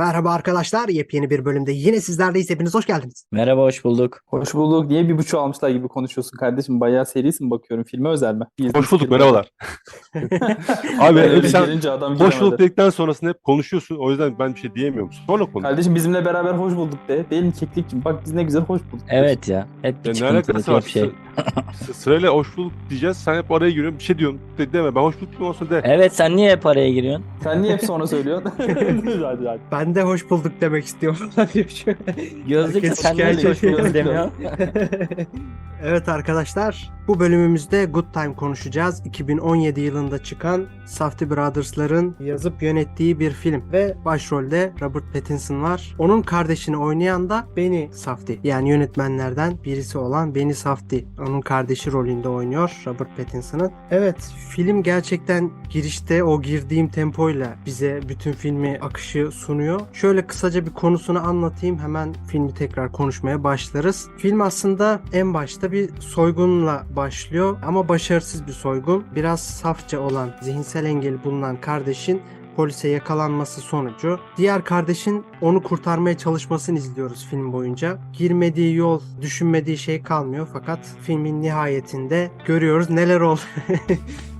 Merhaba arkadaşlar, yepyeni bir bölümde yine sizlerleyiz. Hepiniz hoş geldiniz. Merhaba, hoş bulduk. Hoş bulduk. Niye bir buçuk almışlar gibi konuşuyorsun kardeşim? Bayağı serisin bakıyorum. Filme özel mi? Bir Hoş bulduk, filme merhabalar. Abi. Öyle sen gelince adam hoş bulduk giremedi. dedikten sonrasında hep konuşuyorsun. O yüzden ben bir şey diyemiyorum. Sonra konuş. Kardeşim bizimle beraber hoş bulduk de. Değil mi keklikçim? Bak biz ne güzel hoş bulduk. Evet ya, hep bir Ya ne çıkıntılık, alakası var? hep şey. Sı- Sırayla hoş bulduk diyeceğiz. Sen hep araya giriyorsun. Bir şey diyorsun. De, deme. Ben hoş bulduk diyeyim olsun de. Evet, sen niye hep araya giriyorsun? Sen niye hep sonra söylüyorsun? hadi hadi. Ben de hoş bulduk demek istiyorum. Gözlükle Herkes sen niye hiç hoş şikayet bulduk demiyorsun? evet arkadaşlar, bu bölümümüzde Good Time konuşacağız. 2017 yılında çıkan Safdie Brothers'ların yazıp yönettiği bir film ve başrolde Robert Pattinson var. Onun kardeşini oynayan da Benny Safdie. Yani yönetmenlerden birisi olan Benny Safdie. Onun kardeşi rolünde oynuyor Robert Pattinson'ın. Evet, film gerçekten girişte o girdiğim tempoyla bize bütün filmi akışı sunuyor. Şöyle kısaca bir konusunu anlatayım hemen filmi tekrar konuşmaya başlarız. Film aslında en başta bir soygunla başlıyor ama başarısız bir soygun. Biraz safça olan, zihinsel engeli bulunan kardeşin polise yakalanması sonucu diğer kardeşin onu kurtarmaya çalışmasını izliyoruz film boyunca. Girmediği yol, düşünmediği şey kalmıyor fakat filmin nihayetinde görüyoruz neler oldu.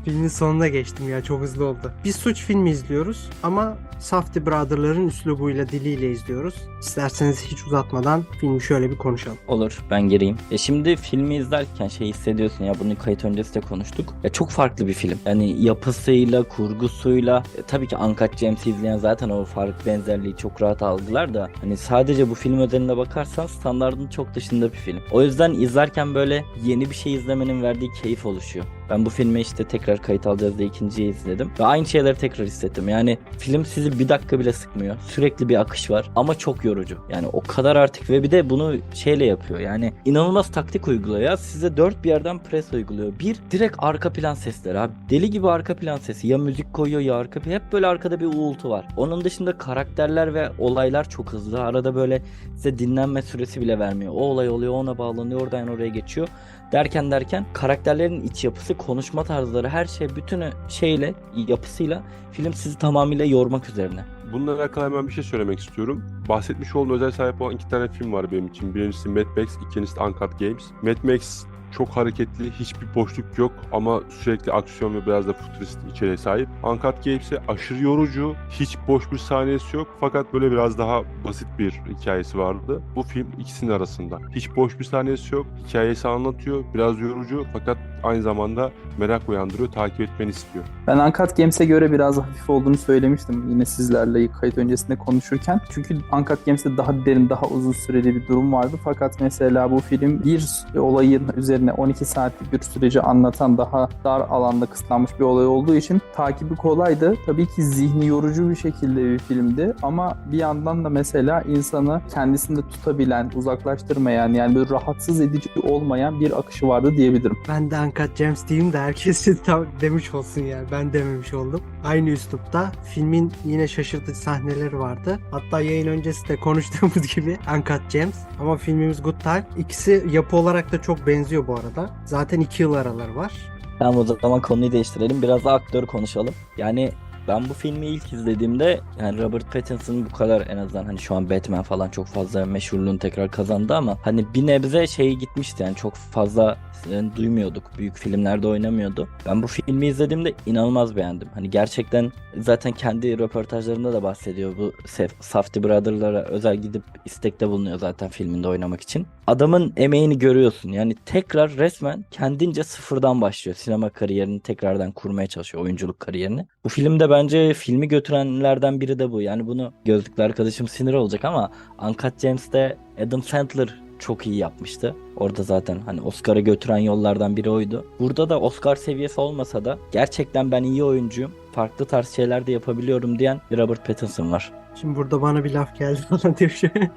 Filmin sonuna geçtim ya çok hızlı oldu. Bir suç filmi izliyoruz ama Safdie Brother'ların üslubuyla diliyle izliyoruz. İsterseniz hiç uzatmadan filmi şöyle bir konuşalım. Olur, ben gireyim. Ya şimdi filmi izlerken şey hissediyorsun ya bunu kayıt öncesi de konuştuk. Ya çok farklı bir film. Yani yapısıyla, kurgusuyla e, tabii ki Uncut James'i izleyen zaten o fark benzerliği çok rahat algılar da hani sadece bu film özelinde bakarsan standartın çok dışında bir film. O yüzden izlerken böyle yeni bir şey izlemenin verdiği keyif oluşuyor. Ben bu filmi işte tekrar kayıt alacağız diye ikinciyi izledim. Ve aynı şeyleri tekrar hissettim. Yani film sizi bir dakika bile sıkmıyor. Sürekli bir akış var ama çok yorucu. Yani o kadar artık ve bir de bunu şeyle yapıyor. Yani inanılmaz taktik uyguluyor. Size dört bir yerden pres uyguluyor. Bir direkt arka plan sesleri abi. Deli gibi arka plan sesi. Ya müzik koyuyor ya arka plan. Hep böyle arkada bir uğultu var. Onun dışında karakterler ve olaylar çok hızlı. Arada böyle size dinlenme süresi bile vermiyor. O olay oluyor ona bağlanıyor oradan oraya geçiyor derken derken karakterlerin iç yapısı, konuşma tarzları, her şey bütünü şeyle, yapısıyla film sizi tamamıyla yormak üzerine. Bununla alakalı hemen bir şey söylemek istiyorum. Bahsetmiş olduğum özel sahip olan iki tane film var benim için. Birincisi Mad Max, ikincisi Uncut Games. Mad Max çok hareketli, hiçbir boşluk yok ama sürekli aksiyon ve biraz da futurist içeriğe sahip. Uncut Games ise aşırı yorucu, hiç boş bir sahnesi yok fakat böyle biraz daha basit bir hikayesi vardı. Bu film ikisinin arasında. Hiç boş bir sahnesi yok, hikayesi anlatıyor, biraz yorucu fakat aynı zamanda merak uyandırıyor, takip etmeni istiyor. Ben Uncut Games'e göre biraz hafif olduğunu söylemiştim yine sizlerle kayıt öncesinde konuşurken. Çünkü Uncut Games'te daha derin, daha uzun süreli bir durum vardı. Fakat mesela bu film bir olayın üzerine 12 saatlik bir süreci anlatan daha dar alanda kısıtlanmış bir olay olduğu için takibi kolaydı. Tabii ki zihni yorucu bir şekilde bir filmdi ama bir yandan da mesela insanı kendisinde tutabilen, uzaklaştırmayan yani böyle rahatsız edici olmayan bir akışı vardı diyebilirim. Ben de Uncut Gems diyeyim de herkes tam demiş olsun yani. Ben dememiş oldum. Aynı üslupta filmin yine şaşırtıcı sahneleri vardı. Hatta yayın öncesi de konuştuğumuz gibi Uncut Gems ama filmimiz Good Time. İkisi yapı olarak da çok benziyor bu arada. Zaten iki yıl araları var. Tamam o zaman konuyu değiştirelim. Biraz da aktör konuşalım. Yani ben bu filmi ilk izlediğimde yani Robert Pattinson bu kadar en azından hani şu an Batman falan çok fazla meşhurluğunu tekrar kazandı ama hani bir nebze şey gitmişti yani çok fazla e, duymuyorduk. Büyük filmlerde oynamıyordu. Ben bu filmi izlediğimde inanılmaz beğendim. Hani gerçekten zaten kendi röportajlarında da bahsediyor bu Saf- Safdie Brother'lara özel gidip istekte bulunuyor zaten filminde oynamak için. Adamın emeğini görüyorsun. Yani tekrar resmen kendince sıfırdan başlıyor. Sinema kariyerini tekrardan kurmaya çalışıyor. Oyunculuk kariyerini. Bu filmde bence filmi götürenlerden biri de bu. Yani bunu gözlüklü arkadaşım sinir olacak ama Uncut James'te Adam Sandler çok iyi yapmıştı. Orada zaten hani Oscar'a götüren yollardan biri oydu. Burada da Oscar seviyesi olmasa da gerçekten ben iyi oyuncuyum. Farklı tarz şeyler de yapabiliyorum diyen Robert Pattinson var. Şimdi burada bana bir laf geldi falan diyor şöyle.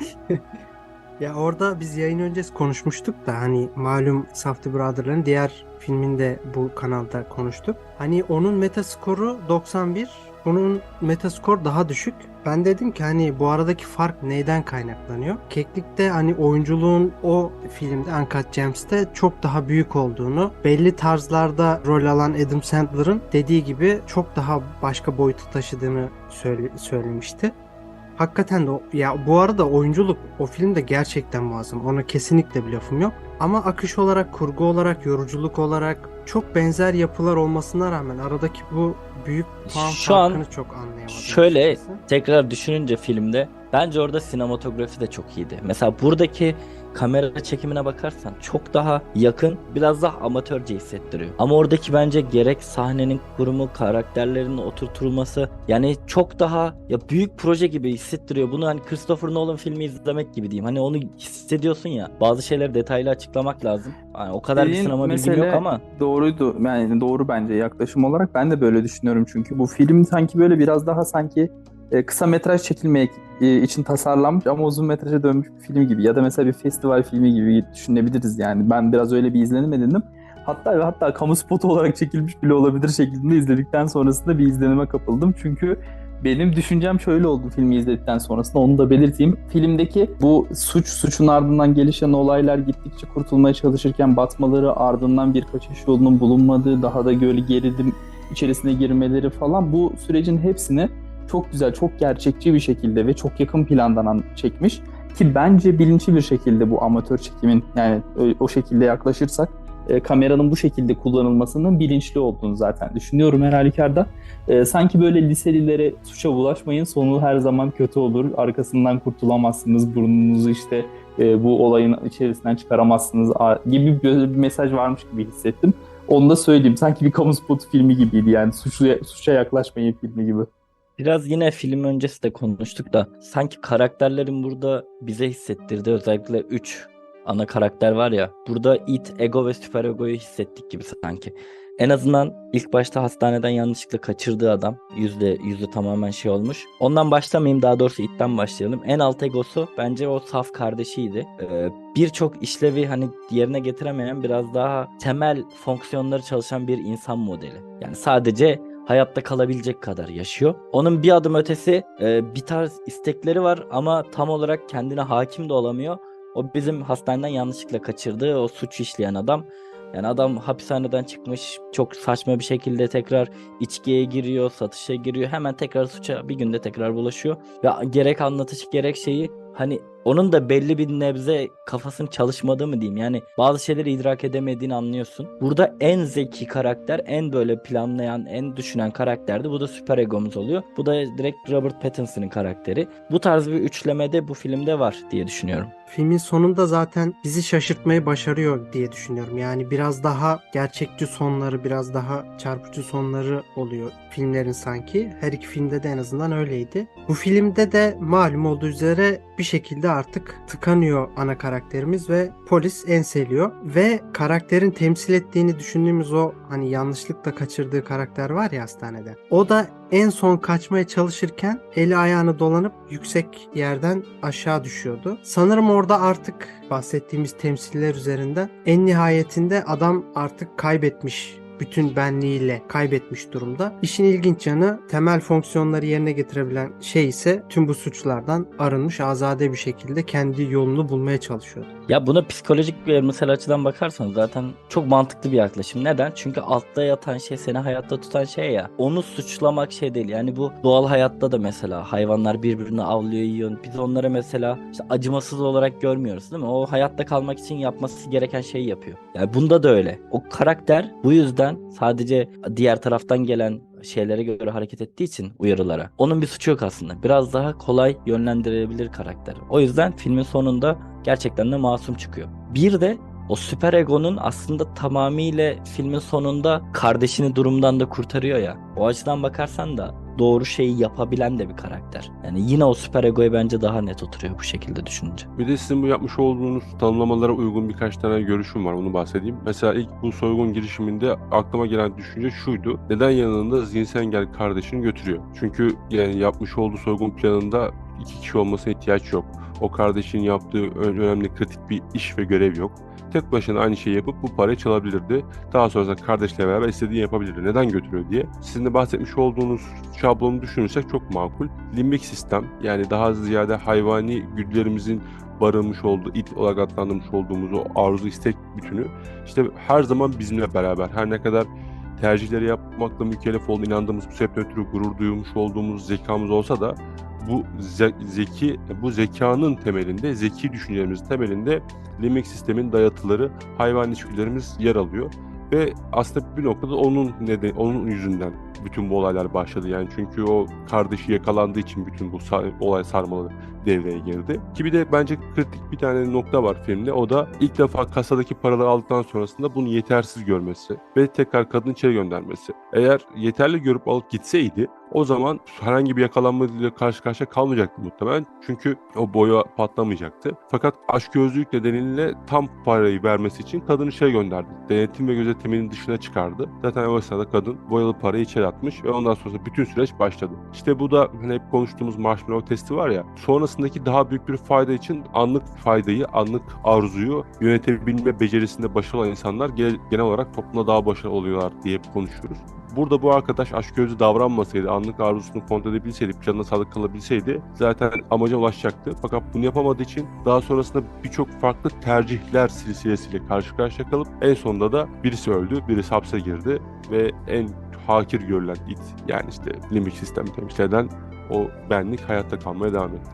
ya orada biz yayın öncesi konuşmuştuk da hani malum Safdie Brother'ların diğer filminde bu kanalda konuştuk. Hani onun metaskoru 91, bunun metaskor daha düşük. Ben dedim ki hani bu aradaki fark neyden kaynaklanıyor? Keklik'te hani oyunculuğun o filmde Uncut Gems'te çok daha büyük olduğunu, belli tarzlarda rol alan Adam Sandler'ın dediği gibi çok daha başka boyutu taşıdığını söyle- söylemişti. hakikaten de ya bu arada oyunculuk o filmde gerçekten muazzam. Ona kesinlikle bir lafım yok. Ama akış olarak, kurgu olarak, yoruculuk olarak çok benzer yapılar olmasına rağmen aradaki bu büyük puan Şu an farkını çok anlayamadım. şöyle açıkçası. tekrar düşününce filmde bence orada sinematografi de çok iyiydi. Mesela buradaki kamera çekimine bakarsan çok daha yakın, biraz daha amatörce hissettiriyor. Ama oradaki bence gerek sahnenin kurumu, karakterlerin oturtulması yani çok daha ya büyük proje gibi hissettiriyor. Bunu hani Christopher Nolan filmi izlemek gibi diyeyim. Hani onu hissediyorsun ya. Bazı şeyleri detaylı açıklamak lazım. Yani o kadar bir Dediğin sinema bilgim mesele- yok ama Doğruydu. Yani doğru bence yaklaşım olarak ben de böyle düşünüyorum çünkü bu film sanki böyle biraz daha sanki e, kısa metraj çekilmek e, için tasarlanmış ama uzun metraja dönmüş bir film gibi ya da mesela bir festival filmi gibi düşünebiliriz yani. Ben biraz öyle bir izlenim edindim. Hatta ve hatta kamu spotu olarak çekilmiş bile olabilir şeklinde izledikten sonrasında bir izlenime kapıldım. Çünkü benim düşüncem şöyle oldu filmi izledikten sonrasında onu da belirteyim. Filmdeki bu suç, suçun ardından gelişen olaylar gittikçe kurtulmaya çalışırken batmaları ardından bir kaçış yolunun bulunmadığı daha da böyle gerilim içerisine girmeleri falan bu sürecin hepsini çok güzel, çok gerçekçi bir şekilde ve çok yakın plandan an- çekmiş. Ki bence bilinçli bir şekilde bu amatör çekimin yani o şekilde yaklaşırsak e, kameranın bu şekilde kullanılmasının bilinçli olduğunu zaten düşünüyorum her halükarda. E, sanki böyle liselilere suça bulaşmayın sonu her zaman kötü olur. Arkasından kurtulamazsınız. Burnunuzu işte e, bu olayın içerisinden çıkaramazsınız gibi bir mesaj varmış gibi hissettim. Onu da söyleyeyim. Sanki bir kamu spotu filmi gibiydi yani. Suçlu, suça yaklaşmayın filmi gibi. Biraz yine film öncesi de konuştuk da sanki karakterlerin burada bize hissettirdiği özellikle 3 ana karakter var ya burada it, ego ve süper egoyu hissettik gibi sanki. En azından ilk başta hastaneden yanlışlıkla kaçırdığı adam yüzde yüzü tamamen şey olmuş. Ondan başlamayayım daha doğrusu itten başlayalım. En alt egosu bence o saf kardeşiydi. Ee, Birçok işlevi hani yerine getiremeyen biraz daha temel fonksiyonları çalışan bir insan modeli. Yani sadece hayatta kalabilecek kadar yaşıyor. Onun bir adım ötesi e, bir tarz istekleri var ama tam olarak kendine hakim de olamıyor. O bizim hastaneden yanlışlıkla kaçırdığı o suç işleyen adam. Yani adam hapishaneden çıkmış çok saçma bir şekilde tekrar içkiye giriyor, satışa giriyor. Hemen tekrar suça bir günde tekrar bulaşıyor. Ve gerek anlatış gerek şeyi hani onun da belli bir nebze kafasının çalışmadığı mı diyeyim. Yani bazı şeyleri idrak edemediğini anlıyorsun. Burada en zeki karakter, en böyle planlayan, en düşünen karakterdi. Bu da süper egomuz oluyor. Bu da direkt Robert Pattinson'ın karakteri. Bu tarz bir üçlemede bu filmde var diye düşünüyorum. Filmin sonunda zaten bizi şaşırtmayı başarıyor diye düşünüyorum. Yani biraz daha gerçekçi sonları, biraz daha çarpıcı sonları oluyor filmlerin sanki. Her iki filmde de en azından öyleydi. Bu filmde de malum olduğu üzere bir şekilde artık tıkanıyor ana karakterimiz ve polis enseliyor ve karakterin temsil ettiğini düşündüğümüz o hani yanlışlıkla kaçırdığı karakter var ya hastanede. O da en son kaçmaya çalışırken eli ayağını dolanıp yüksek yerden aşağı düşüyordu. Sanırım orada artık bahsettiğimiz temsiller üzerinden en nihayetinde adam artık kaybetmiş bütün benliğiyle kaybetmiş durumda. İşin ilginç yanı temel fonksiyonları yerine getirebilen şey ise tüm bu suçlardan arınmış azade bir şekilde kendi yolunu bulmaya çalışıyordu. Ya buna psikolojik bir emsal açıdan bakarsanız zaten çok mantıklı bir yaklaşım. Neden? Çünkü altta yatan şey seni hayatta tutan şey ya. Onu suçlamak şey değil. Yani bu doğal hayatta da mesela hayvanlar birbirini avlıyor, yiyor. Biz onları mesela işte acımasız olarak görmüyoruz değil mi? O hayatta kalmak için yapması gereken şeyi yapıyor. Yani bunda da öyle. O karakter bu yüzden sadece diğer taraftan gelen şeylere göre hareket ettiği için uyarılara. Onun bir suçu yok aslında. Biraz daha kolay yönlendirebilir karakter. O yüzden filmin sonunda gerçekten de masum çıkıyor. Bir de o süper egonun aslında tamamıyla filmin sonunda kardeşini durumdan da kurtarıyor ya. O açıdan bakarsan da doğru şeyi yapabilen de bir karakter. Yani yine o süper egoya bence daha net oturuyor bu şekilde düşününce. Bir de sizin bu yapmış olduğunuz tanımlamalara uygun birkaç tane görüşüm var. Onu bahsedeyim. Mesela ilk bu soygun girişiminde aklıma gelen düşünce şuydu. Neden yanında zihinsel engelli kardeşini götürüyor? Çünkü yani yapmış olduğu soygun planında iki kişi olmasına ihtiyaç yok. O kardeşin yaptığı önemli kritik bir iş ve görev yok. Tek başına aynı şeyi yapıp bu parayı çalabilirdi. Daha sonrasında kardeşle beraber istediğini yapabilirdi. Neden götürüyor diye. Sizin de bahsetmiş olduğunuz şablonu düşünürsek çok makul. Limbik sistem yani daha ziyade hayvani güdülerimizin barınmış olduğu, it olarak adlandırmış olduğumuz o arzu istek bütünü işte her zaman bizimle beraber. Her ne kadar tercihleri yapmakla mükellef olduğunu inandığımız bu sebepten ötürü gurur duymuş olduğumuz zekamız olsa da bu ze- zeki bu zekanın temelinde, zeki düşüncelerimizin temelinde limbik sistemin dayatıları, hayvan içgüdülerimiz yer alıyor. Ve aslında bir noktada onun neden onun yüzünden bütün bu olaylar başladı. Yani çünkü o kardeşi yakalandığı için bütün bu olay sarmalı devreye girdi. Ki bir de bence kritik bir tane nokta var filmde. O da ilk defa kasadaki paraları aldıktan sonrasında bunu yetersiz görmesi ve tekrar kadını içeri göndermesi. Eğer yeterli görüp alıp gitseydi o zaman herhangi bir yakalanmayla karşı karşıya kalmayacaktı muhtemelen. Çünkü o boya patlamayacaktı. Fakat açgözlülük nedeniyle tam parayı vermesi için kadını içeri gönderdi. Denetim ve gözetiminin dışına çıkardı. Zaten o esnada kadın boyalı parayı içeri atmış ve ondan sonra bütün süreç başladı. İşte bu da hani hep konuştuğumuz marshmallow testi var ya. Sonrasındaki daha büyük bir fayda için anlık faydayı, anlık arzuyu yönetebilme becerisinde başarılı insanlar genel olarak toplumda daha başarılı oluyorlar diye hep konuşuyoruz. Burada bu arkadaş açgözlü davranmasaydı, anlık arzusunu kontrol edebilseydi, planına sadık kalabilseydi zaten amaca ulaşacaktı. Fakat bunu yapamadığı için daha sonrasında birçok farklı tercihler silsilesiyle karşı karşıya kalıp en sonunda da birisi öldü, birisi hapse girdi ve en hakir görülen it yani işte limbik sistemi temsil eden o benlik hayatta kalmaya devam etti.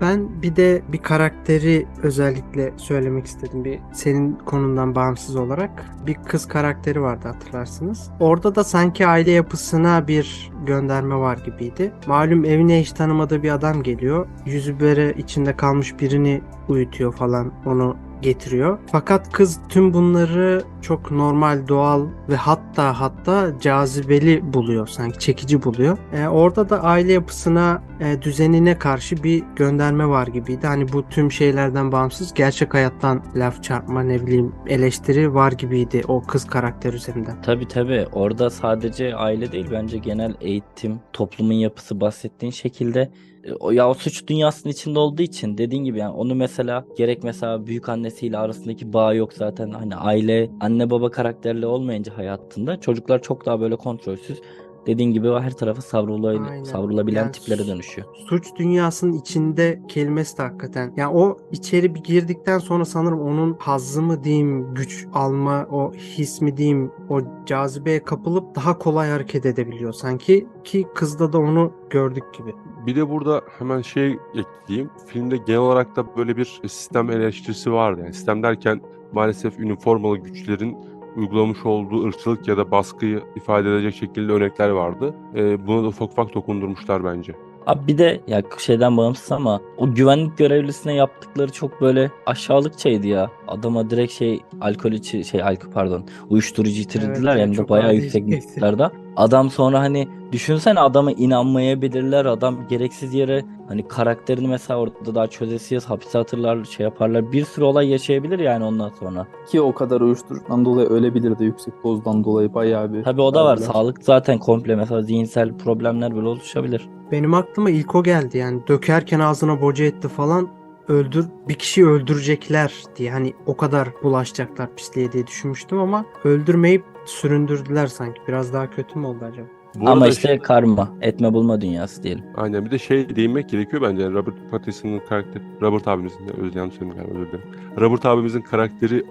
Ben bir de bir karakteri özellikle söylemek istedim. Bir senin konundan bağımsız olarak bir kız karakteri vardı hatırlarsınız. Orada da sanki aile yapısına bir gönderme var gibiydi. Malum evine hiç tanımadığı bir adam geliyor. Yüzü böyle içinde kalmış birini uyutuyor falan onu getiriyor. Fakat kız tüm bunları çok normal, doğal ve hatta hatta cazibeli buluyor sanki çekici buluyor. Ee, orada da aile yapısına, e, düzenine karşı bir gönderme var gibiydi. Hani bu tüm şeylerden bağımsız gerçek hayattan laf çarpma ne bileyim eleştiri var gibiydi o kız karakter üzerinden. Tabii tabii. Orada sadece aile değil bence genel eğitim, toplumun yapısı bahsettiğin şekilde e, o ya o suç dünyasının içinde olduğu için dediğin gibi yani onu mesela gerek mesela büyük annesiyle arasındaki bağ yok zaten. Hani aile anne baba karakterli olmayınca hayatında çocuklar çok daha böyle kontrolsüz dediğin gibi her tarafa savrula, savrulabilen Yani tiplere dönüşüyor. Suç dünyasının içinde kelimesi de hakikaten. Yani o içeri bir girdikten sonra sanırım onun hazzı mı diyeyim, güç alma, o his mi diyeyim, o cazibeye kapılıp daha kolay hareket edebiliyor sanki ki kızda da onu gördük gibi. Bir de burada hemen şey ekleyeyim. Filmde genel olarak da böyle bir sistem eleştirisi vardı. Yani sistem derken maalesef üniformalı güçlerin uygulamış olduğu ırkçılık ya da baskıyı ifade edecek şekilde örnekler vardı. Ee, buna da ufak ufak dokundurmuşlar bence. Abi bir de ya şeyden bağımsız ama o güvenlik görevlisine yaptıkları çok böyle aşağılıkçaydı ya. Adama direkt şey alkol içi şey alkol pardon uyuşturucu içirdiler Evet, hem de çok bayağı yüksek diyecektim. miktarda. Adam sonra hani düşünsene adama inanmayabilirler. Adam gereksiz yere hani karakterini mesela orada daha çözesiyiz hapise atırlar şey yaparlar. Bir sürü olay yaşayabilir yani ondan sonra. Ki o kadar uyuşturucudan dolayı ölebilir de yüksek dozdan dolayı bayağı bir. Tabii o da var. Sağlık zaten komple mesela zihinsel problemler bile oluşabilir. Benim aklıma ilk o geldi yani dökerken ağzına boca etti falan öldür bir kişiyi öldürecekler diye hani o kadar bulaşacaklar pisliğe diye düşünmüştüm ama öldürmeyip süründürdüler sanki. Biraz daha kötü mü oldu acaba? Bu Ama işte şey- karma, etme bulma dünyası diyelim. Aynen bir de şey değinmek gerekiyor bence. Yani Robert Pattinson'ın karakteri, Robert abimizin, özür yanlış söyledim galiba, özür dilerim. Robert abimizin karakteri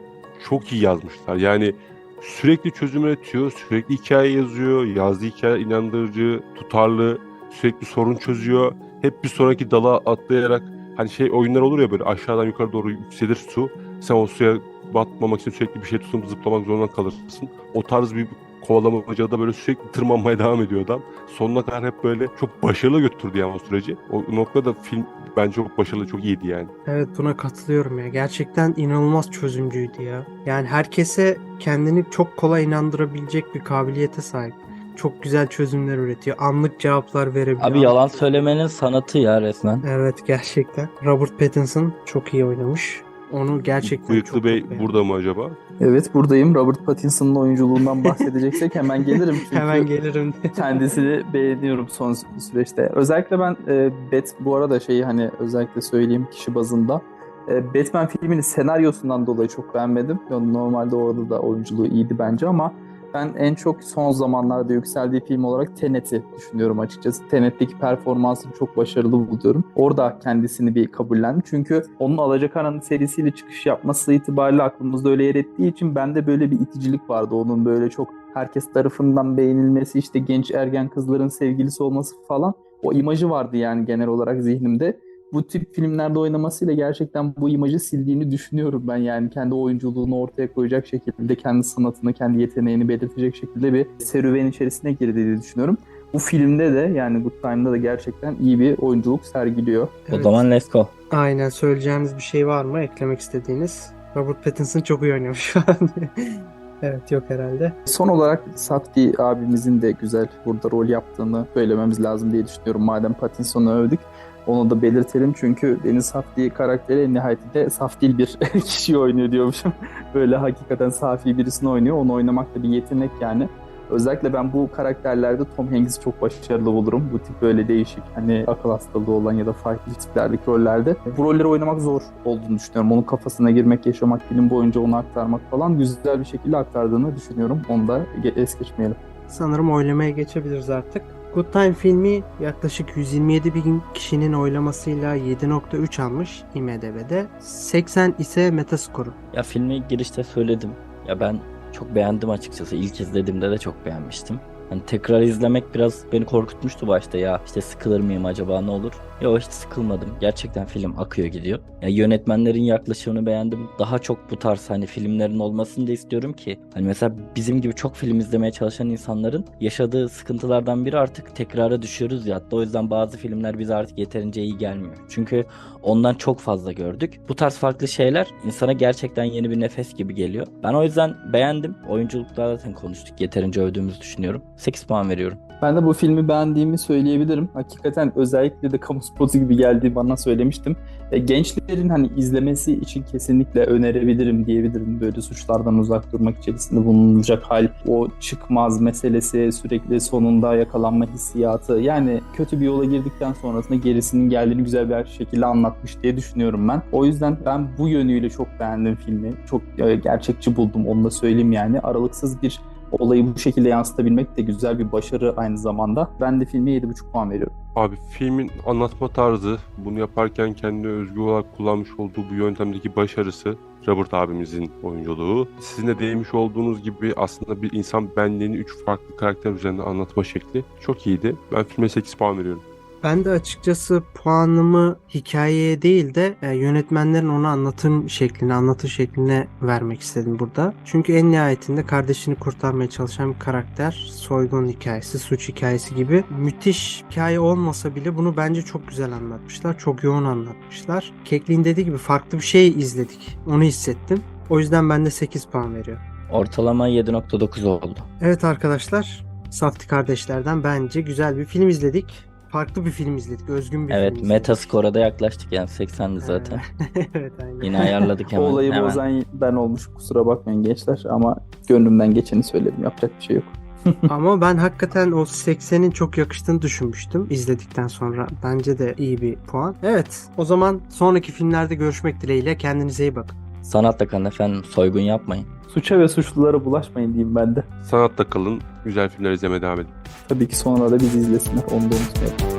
çok iyi yazmışlar. Yani sürekli çözüm üretiyor, sürekli hikaye yazıyor, yazdığı hikaye inandırıcı, tutarlı, sürekli sorun çözüyor. Hep bir sonraki dala atlayarak hani şey oyunlar olur ya böyle aşağıdan yukarı doğru yükselir su. Sen o suya batmamak için sürekli bir şey tutup zıplamak zorunda kalırsın. O tarz bir kovalamacada böyle sürekli tırmanmaya devam ediyor adam. Sonuna kadar hep böyle çok başarılı götürdü yani o süreci. O noktada film bence çok başarılı, çok iyiydi yani. Evet buna katılıyorum ya. Gerçekten inanılmaz çözümcüydü ya. Yani herkese kendini çok kolay inandırabilecek bir kabiliyete sahip. Çok güzel çözümler üretiyor. Anlık cevaplar verebiliyor. Abi yalan söylemenin sanatı ya resmen. Evet gerçekten. Robert Pattinson çok iyi oynamış. Onu gerçekten Bıyıklı çok, Bey çok beğendim. burada mı acaba? Evet buradayım. Robert Pattinson'ın oyunculuğundan bahsedeceksek hemen gelirim. Çünkü Hemen gelirim. kendisini beğeniyorum son sü- süreçte. Özellikle ben e, Bat bu arada şeyi hani özellikle söyleyeyim kişi bazında. E, Batman filminin senaryosundan dolayı çok beğenmedim. Yani Normalde orada da oyunculuğu iyiydi bence ama ben en çok son zamanlarda yükseldiği film olarak Tenet'i düşünüyorum açıkçası. Tenet'teki performansını çok başarılı buluyorum. Orada kendisini bir kabullendi. Çünkü onun Alacakaranlık serisiyle çıkış yapması itibariyle aklımızda öyle yer ettiği için bende böyle bir iticilik vardı. Onun böyle çok herkes tarafından beğenilmesi, işte genç ergen kızların sevgilisi olması falan o imajı vardı yani genel olarak zihnimde. Bu tip filmlerde oynamasıyla gerçekten bu imajı sildiğini düşünüyorum ben. Yani kendi oyunculuğunu ortaya koyacak şekilde, kendi sanatını, kendi yeteneğini belirtecek şekilde bir serüven içerisine girdiğini düşünüyorum. Bu filmde de yani Good Time'da da gerçekten iyi bir oyunculuk sergiliyor. O Evet. zaman let's go. Aynen söyleyeceğiniz bir şey var mı? Eklemek istediğiniz? Robert Pattinson çok iyi oynamış falan. evet yok herhalde. Son olarak Safdie abimizin de güzel burada rol yaptığını söylememiz lazım diye düşünüyorum. Madem Pattinson'u övdük onu da belirtelim çünkü Deniz Safdie karakteri en nihayetinde saf değil bir kişiyi oynuyor diyormuşum. Böyle hakikaten safi birisini oynuyor. Onu oynamak da bir yetenek yani. Özellikle ben bu karakterlerde Tom Hanks'i çok başarılı bulurum. Bu tip böyle değişik hani akıl hastalığı olan ya da farklı tiplerdeki rollerde. Bu rolleri oynamak zor olduğunu düşünüyorum. Onun kafasına girmek, yaşamak, film boyunca onu aktarmak falan güzel bir şekilde aktardığını düşünüyorum. Onu da es geçmeyelim. Sanırım oylamaya geçebiliriz artık. Good Time filmi yaklaşık 127 bin kişinin oylamasıyla 7.3 almış IMDb'de. 80 ise Metascore'u. Ya filmi girişte söyledim. Ya ben çok beğendim açıkçası. İlk izlediğimde de çok beğenmiştim. Hani tekrar izlemek biraz beni korkutmuştu başta ya. işte sıkılır mıyım acaba ne olur? Yo hiç sıkılmadım. Gerçekten film akıyor gidiyor. Ya yönetmenlerin yaklaşımını beğendim. Daha çok bu tarz hani filmlerin olmasını da istiyorum ki hani mesela bizim gibi çok film izlemeye çalışan insanların yaşadığı sıkıntılardan biri artık tekrara düşüyoruz ya. Hatta o yüzden bazı filmler bize artık yeterince iyi gelmiyor. Çünkü ondan çok fazla gördük. Bu tarz farklı şeyler insana gerçekten yeni bir nefes gibi geliyor. Ben o yüzden beğendim. Oyunculukta zaten konuştuk. Yeterince övdüğümüzü düşünüyorum. 8 puan veriyorum. Ben de bu filmi beğendiğimi söyleyebilirim. Hakikaten özellikle de kamu spotu gibi geldiği bana söylemiştim. E, gençlerin hani izlemesi için kesinlikle önerebilirim diyebilirim. Böyle suçlardan uzak durmak içerisinde bulunulacak hal, o çıkmaz meselesi, sürekli sonunda yakalanma hissiyatı. Yani kötü bir yola girdikten sonrasında gerisinin geldiğini güzel bir şekilde anlatmış diye düşünüyorum ben. O yüzden ben bu yönüyle çok beğendim filmi. Çok e, gerçekçi buldum onu da söyleyeyim yani. Aralıksız bir olayı bu şekilde yansıtabilmek de güzel bir başarı aynı zamanda. Ben de filme 7,5 puan veriyorum. Abi filmin anlatma tarzı, bunu yaparken kendine özgü olarak kullanmış olduğu bu yöntemdeki başarısı, Robert abimizin oyunculuğu. Sizin de değinmiş olduğunuz gibi aslında bir insan benliğini 3 farklı karakter üzerinde anlatma şekli çok iyiydi. Ben filme 8 puan veriyorum. Ben de açıkçası puanımı hikayeye değil de e, yönetmenlerin onu anlatım şekline, anlatı şekline vermek istedim burada. Çünkü en nihayetinde kardeşini kurtarmaya çalışan bir karakter, soygun hikayesi, suç hikayesi gibi müthiş hikaye olmasa bile bunu bence çok güzel anlatmışlar. Çok yoğun anlatmışlar. Kekli'nin dediği gibi farklı bir şey izledik. Onu hissettim. O yüzden ben de 8 puan veriyorum. Ortalama 7.9 oldu. Evet arkadaşlar, Safti kardeşlerden bence güzel bir film izledik. Farklı bir film izledik, özgün bir Evet film izledik. Metascore'a da yaklaştık yani 80'di zaten. evet aynen. Yine ayarladık O hemen. olayı hemen. bozan ben olmuş kusura bakmayın gençler ama gönlümden geçeni söyledim yapacak bir şey yok. Ama ben hakikaten o 80'in çok yakıştığını düşünmüştüm izledikten sonra. Bence de iyi bir puan. Evet, o zaman sonraki filmlerde görüşmek dileğiyle. Kendinize iyi bakın. Sanatla kalın efendim soygun yapmayın. Suça ve suçlulara bulaşmayın diyeyim ben de. Sanatta kalın, güzel filmler izlemeye devam edin. Tabii ki sonra da bizi izlesinler onu da unutmayalım.